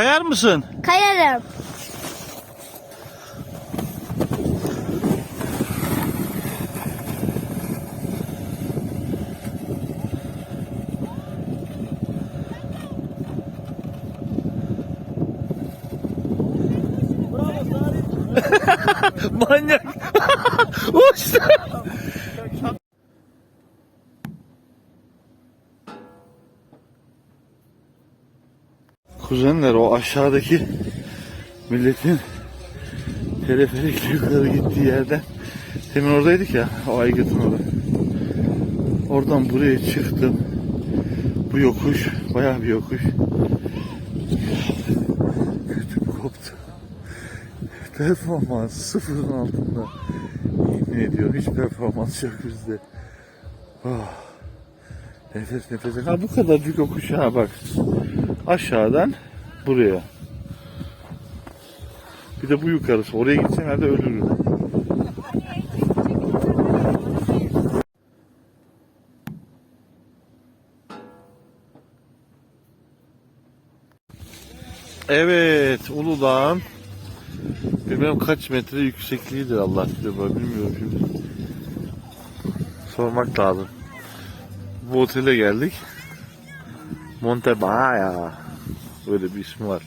Kayar mısın? Kayarım. Manyak. Uçtu. Kuzenler o aşağıdaki milletin teleferikle yukarı gittiği yerden demin oradaydık ya o aygıtın orada. Oradan buraya çıktım. Bu yokuş bayağı bir yokuş. Kötü koptu. Performans sıfırın altında. Yemin ediyorum hiç performans yok bizde. Ah. Nefes nefese. Ha bu kadarcık yokuş ha bak. Aşağıdan buraya. Bir de bu yukarısı. Oraya gitsem herhalde ölürüm. Evet, Uludağ'ın bilmem kaç metre yüksekliğidir Allah bilir ben bilmiyorum şimdi. Sormak lazım. Bu otele geldik. Montebaya. Böyle bir ismi var.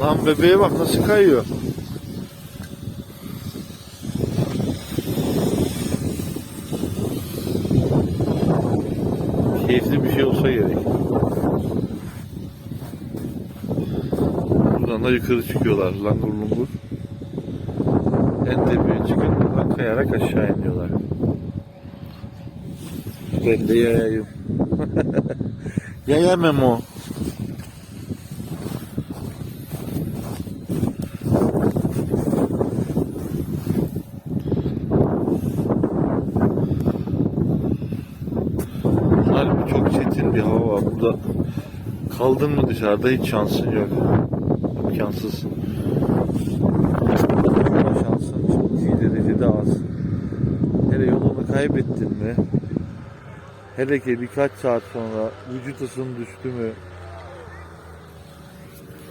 Lan bebeğe bak nasıl kayıyor. Keyifli bir şey olsa gerek. Buradan da yukarı çıkıyorlar langur lungur. En tepeye çıkıp buradan kayarak aşağı iniyorlar. Ben de yayayım. Yaya Memo. Harbi çok çetin bir Kaldın mı dışarıda hiç şansın yok. İmkansız. Ama şansın ciddi derecede az. Hele yolunu kaybettin mi? Hele ki birkaç saat sonra vücut ısın düştü mü?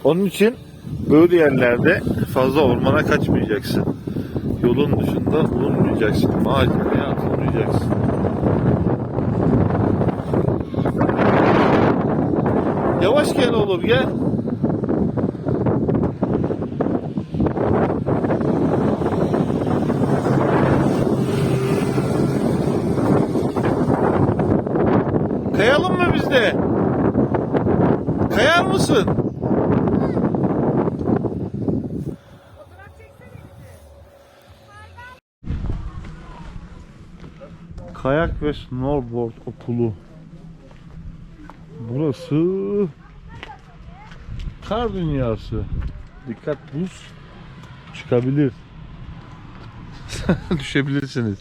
Onun için böyle yerlerde fazla ormana kaçmayacaksın. Yolun dışında bulunmayacaksın. Maceraya atılmayacaksın. Oğlum gel. Kayalım mı biz de? Kayar mısın? Kayak ve snowboard okulu. Burası kar dünyası. Dikkat buz çıkabilir. Düşebilirsiniz.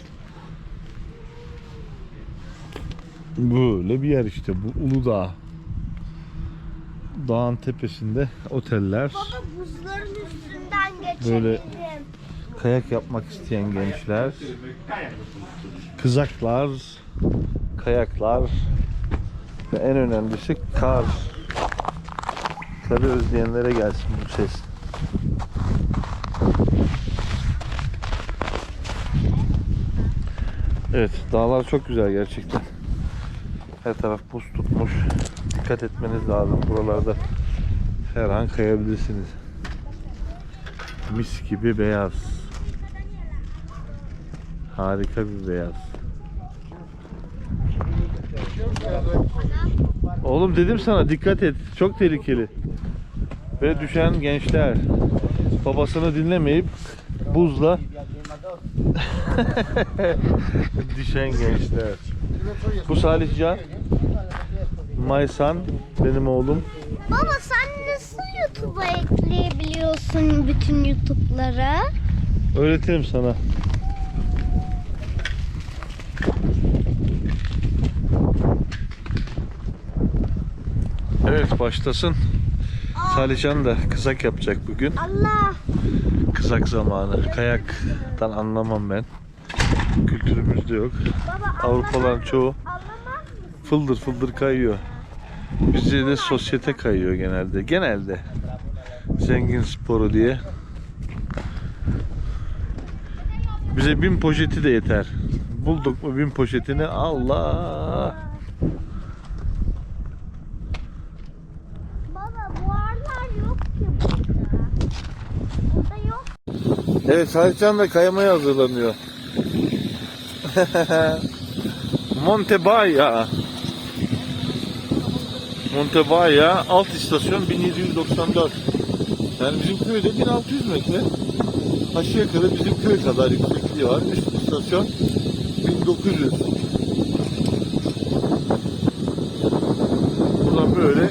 Böyle bir yer işte bu Uludağ. Dağın tepesinde oteller. Baba buzların üstünden geçebilirim. Böyle kayak yapmak isteyen gençler, kızaklar, kayaklar ve en önemlisi kar. Karı özleyenlere gelsin bu ses. Evet, dağlar çok güzel gerçekten. Her taraf buz tutmuş. Dikkat etmeniz lazım. Buralarda her an kayabilirsiniz. Mis gibi beyaz. Harika bir beyaz. Oğlum dedim sana dikkat et. Çok tehlikeli. Ve düşen gençler babasını dinlemeyip buzla düşen gençler. Bu Salih Can. Maysan benim oğlum. Baba sen nasıl YouTube'a ekleyebiliyorsun bütün YouTube'lara? Öğretirim sana. Evet başlasın. Salihcan da kızak yapacak bugün. Allah. Kızak zamanı. Kayaktan anlamam ben. Kültürümüzde yok. Baba Avrupalıların çoğu fıldır fıldır kayıyor. Bizde de sosyete kayıyor genelde. Genelde. Zengin sporu diye. Bize bin poşeti de yeter. Bulduk mu bin poşetini Allah. Baba buharlar yok ki burada. Burada yok. Evet Salihcan da kayamaya hazırlanıyor. Montebaya. Montebaya alt istasyon 1794. Yani bizim köyde 1600 metre. Aşağı yukarı bizim köy kadar yüksekliği var. Üst istasyon 1900. Buradan böyle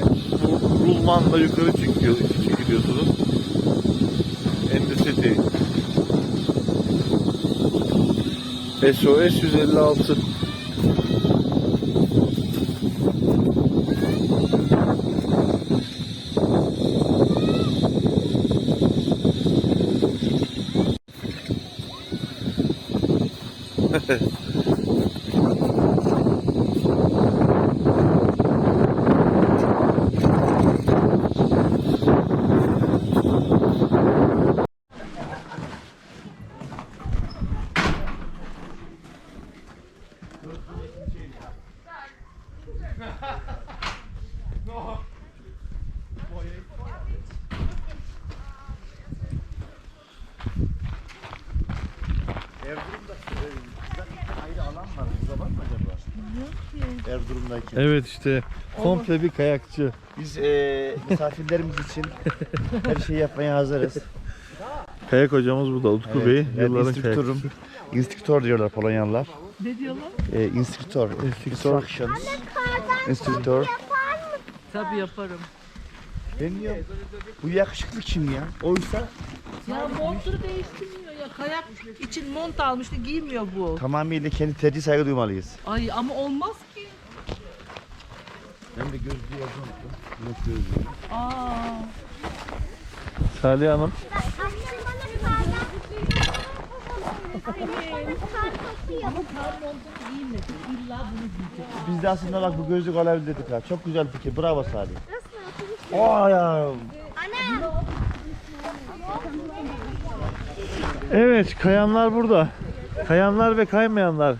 rulmanla yukarı çıkıyor, çekiliyorsunuz. SOS 156 ayrı alan var. Burada var mı acaba? Erzurum'daki. Evet işte komple bir kayakçı. Biz eee misafirlerimiz için her şeyi yapmaya hazırız. Kayak hocamız burada Utku Bey. ben Yılların instruktörüm. kayakçısı. Instruktör diyorlar Polonyalılar. Ne diyorlar? Ee, instruktör. Instructions. Instruktör. Tabii yaparım. Ben diyorum, bu yakışıklı kim ya? Oysa Ya montunu değiştirmiyor ya. Kayak için mont almıştı giymiyor bu. tamamıyla kendi tercih saygı duymalıyız. Ay ama olmaz. Ben de gözlüğü yazdım. Net gözlüğü. Aa. Salih Hanım Annem bana. Biz de aslında bak bu gözlük olabilir dedik ha. Çok güzel fikir. Bravo Salih. Nasıl? Aa ya. Evet kayanlar burada. Kayanlar ve kaymayanlar.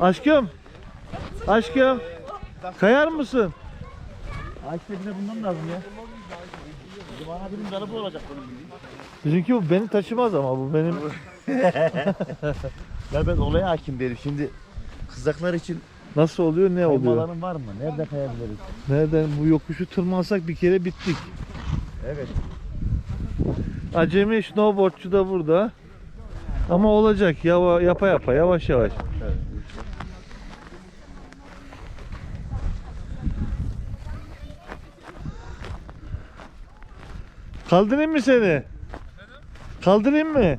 Aşkım. Aşkım. Kayar mısın? Ağaçta bize bundan lazım ya. Bana birim darabı olacak bunun. Bizimki bu beni taşımaz ama bu benim. Ya ben olaya hakim değilim. Şimdi kızaklar için Nasıl oluyor ne oluyor? kaymaların var mı? Nerede kayabiliriz? Nereden bu yokuşu tırmansak bir kere bittik. Evet. Acemi snowboardçu da burada. Ama olacak yava, yapa yapa yavaş yavaş. Kaldırayım mı seni? Kaldırayım mı?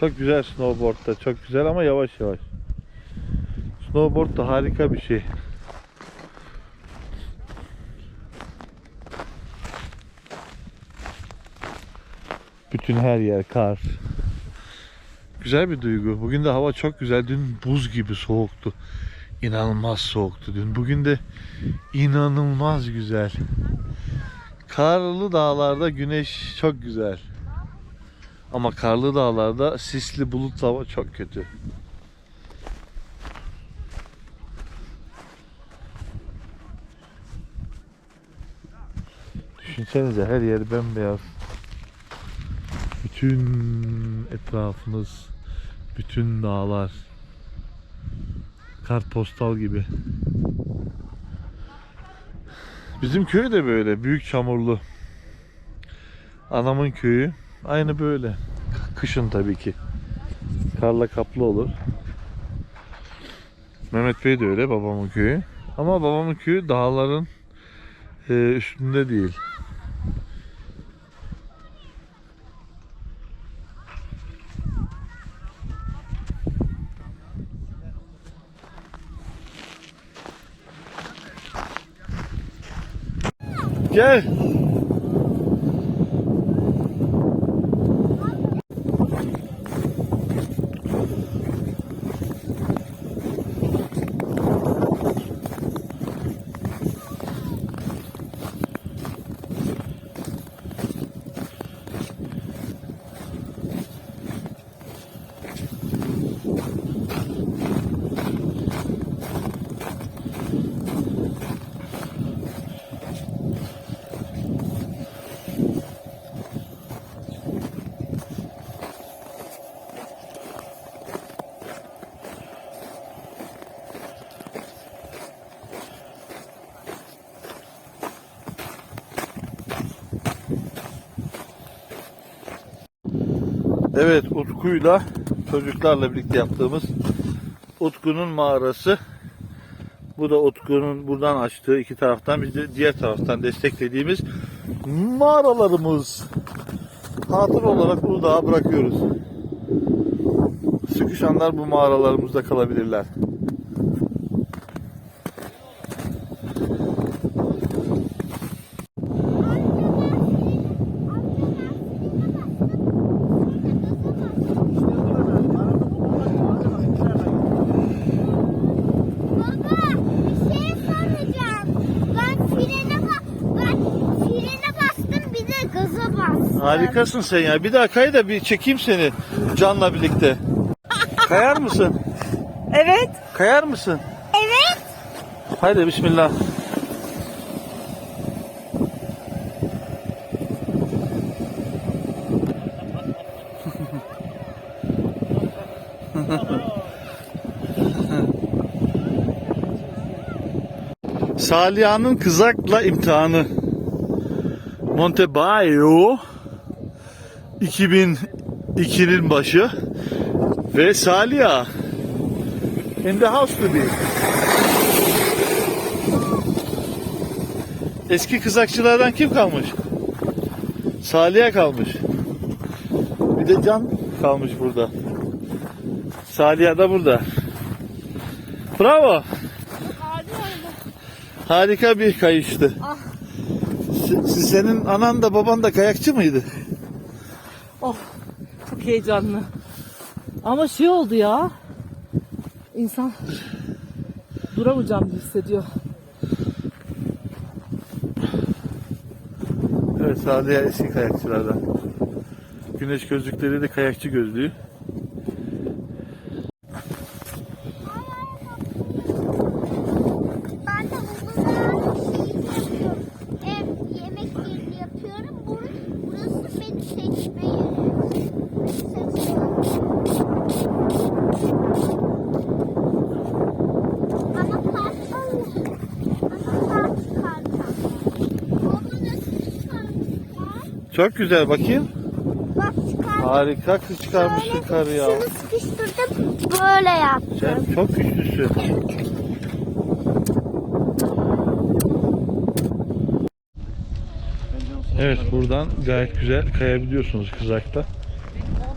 Çok güzel snowboard da çok güzel ama yavaş yavaş. Snowboard da harika bir şey. Bütün her yer kar. Güzel bir duygu. Bugün de hava çok güzel. Dün buz gibi soğuktu. İnanılmaz soğuktu dün. Bugün de inanılmaz güzel. Karlı dağlarda güneş çok güzel. Ama karlı dağlarda sisli bulutlu hava çok kötü. Düşünsenize her yer bembeyaz. Bütün etrafımız, bütün dağlar kartpostal gibi. Bizim köy de böyle büyük çamurlu. Anamın köyü. Aynı böyle. Kışın tabii ki. Karla kaplı olur. Mehmet Bey de öyle babamın köyü. Ama babamın köyü dağların e, üstünde değil. Gel. Evet Utku'yla çocuklarla birlikte yaptığımız Utku'nun mağarası. Bu da Utku'nun buradan açtığı iki taraftan biz de diğer taraftan desteklediğimiz mağaralarımız. Hatır olarak Uludağ'a bırakıyoruz. Sıkışanlar bu mağaralarımızda kalabilirler. Baba bir şey soracağım. Ben frene bak ben frene bastım bir de gaza bastım. Harikasın sen ya. Bir daha kay da bir çekeyim seni Can'la birlikte. Kayar mısın? Evet. Kayar mısın? Evet. Haydi bismillah. Saliha'nın kızakla imtihanı. Montebaio 2002'nin başı ve Saliha in the house to be. Eski kızakçılardan kim kalmış? Salih'e kalmış. Bir de Can kalmış burada. Salih'e da burada. Bravo. Harika bir kayıştı. Se- Senin anan da baban da kayakçı mıydı? Heyecanlı. Ama şey oldu ya. İnsan duramayacağım gibi hissediyor. Evet Salih'e eski kayakçılardan. Güneş gözlükleri de kayakçı gözlüğü. Ben de bunları şey yapıyorum. Ev yemek yerini yapıyorum. Burası, burası beni seçme yeri. Seçiyorum. Ama kartal Ama kart kartal. Onu nasıl çıkarmışlar? Çok güzel bakayım. Bak. Harika kız çıkarmışsın karı ya. Şunu sıkıştırdım. Böyle yaptım. Sen çok güçlüsün. Evet buradan gayet güzel kayabiliyorsunuz kızakta.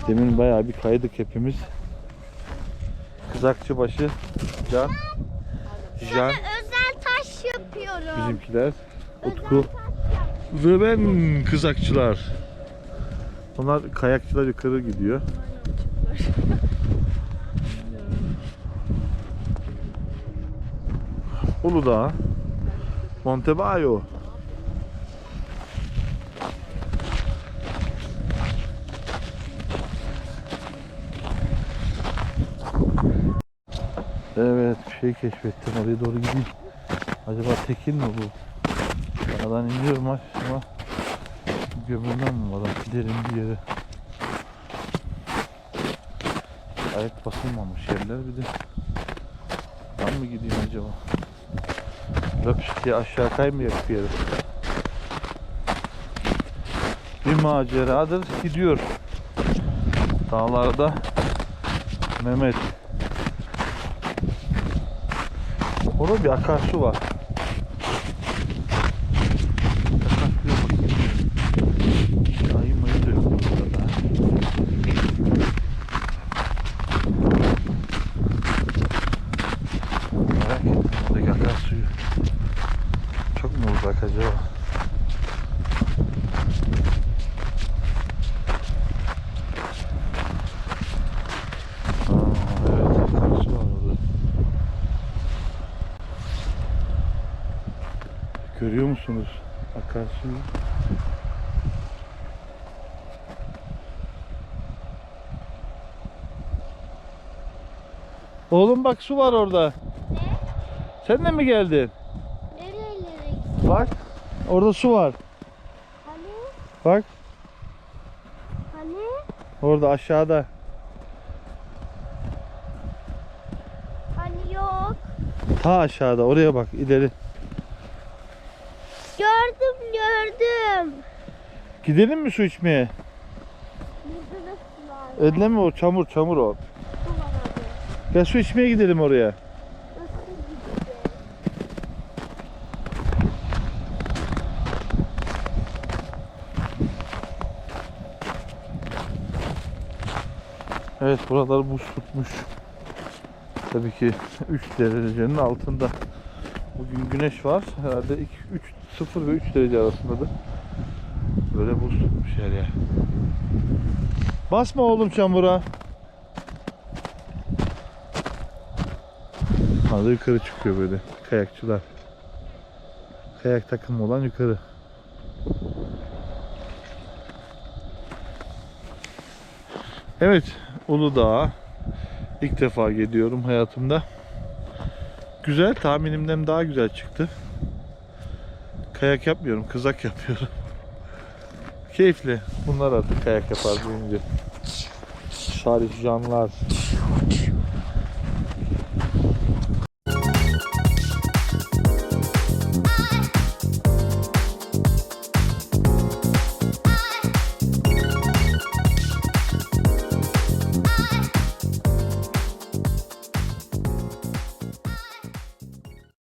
Demin bayağı bir kaydık hepimiz. Kızakçı başı Can, Can, Özel taş yapıyorum. bizimkiler, Utku ve ben kızakçılar. Onlar kayakçılar yukarı gidiyor. Uludağ, Montebaio. Evet bir şey keşfettim oraya doğru gideyim. Acaba tekil mi bu? Aradan iniyorum aşağı. Gömülmem mi var? Derin bir yere. Ayak basılmamış yerler bir de. Ben mı gideyim acaba? Löps diye aşağı kaymayak bir yere. bir maceradır gidiyor. Dağlarda Mehmet. Orada bir akarsu var. Akarsuya bakayım. Ayı mayı da yok burada. Merak ettim oradaki akarsuyu. Uzak acaba? Aa, evet akarsu var orada. Görüyor musunuz akarsuyu? Oğlum bak su var orada. Ne? Sen de mi geldin? Orada su var. Hani? Bak. Hani? Orada aşağıda. Hani yok. Ta aşağıda. Oraya bak ileri. Gördüm gördüm. Gidelim mi su içmeye? Edleme o çamur çamur o. Gel su içmeye gidelim oraya. Nasıl gideceğiz? Evet buralar buz tutmuş. Tabii ki 3 derecenin altında. Bugün güneş var. Herhalde 2, 3, 0 ve 3 derece arasındadır. Böyle buz tutmuş her yer. Basma oğlum çamura. Hadi yukarı çıkıyor böyle kayakçılar. Kayak takımı olan yukarı. Evet, Uludağ'a ilk defa geliyorum hayatımda. Güzel, tahminimden daha güzel çıktı. Kayak yapmıyorum, kızak yapıyorum. Keyifli. Bunlar artık kayak yapar büyüyünce. Sarışcanlar.